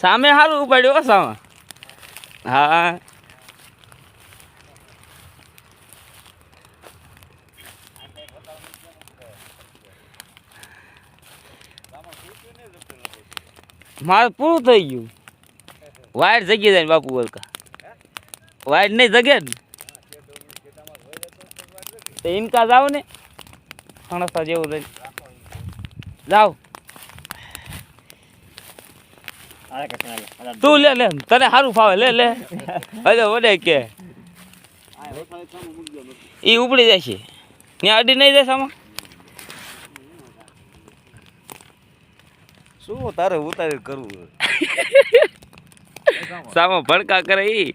સામે સારું ઉપાડ્યું સામે. હા. મારું પૂરું થઈ ગયું. વાયર જગી જાય બાપુ બોલકા વાયર નહીં જગે ને. ઇનકા જાવ ને. ફણસા જેવું રહી જાવ. તું લે લે તને સારું ફાવે લે લે. હજુ વડે કે. એ ઉપડી જશે ત્યાં અડી નહીં જશે આમાં શું તારે ઉતારી કરવું સામો ભડકા કરે ઈ.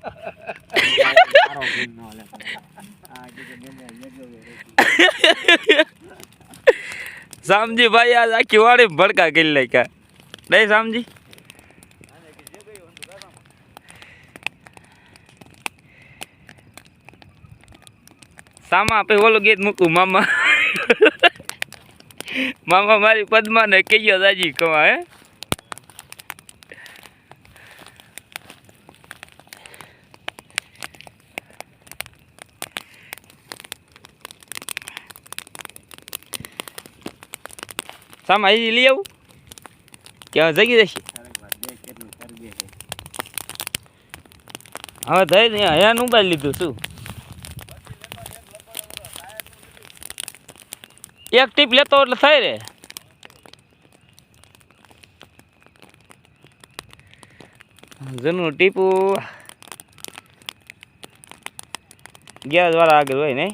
સામજી ભાઈ આજ આખી વાડી ભડકા કરી નાખ્યા. નહીં સામજી? સામા આપે ઓલું ગીત મૂકું મામા મામા મારી પદ્માને કહીયો દાજી કમા હે સામા અહીં લઈ આવું કે હવે જગી જશે હવે થઈ ને હયાન ઉપાડી લીધું શું એક ટીપ લેતો એટલે થઈ રે જૂનું ટીપું. ગેસ વાળા આગળ હોય નહીં?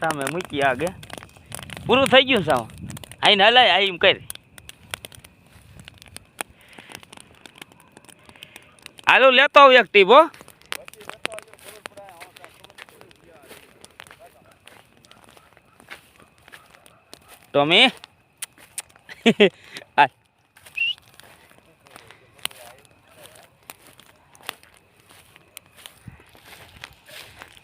સામે મૂકી આગે પૂરું થઈ ગયું સાવ? આઈને હલાય, આ એમ હાલો, લેતો આવું એક ટીપ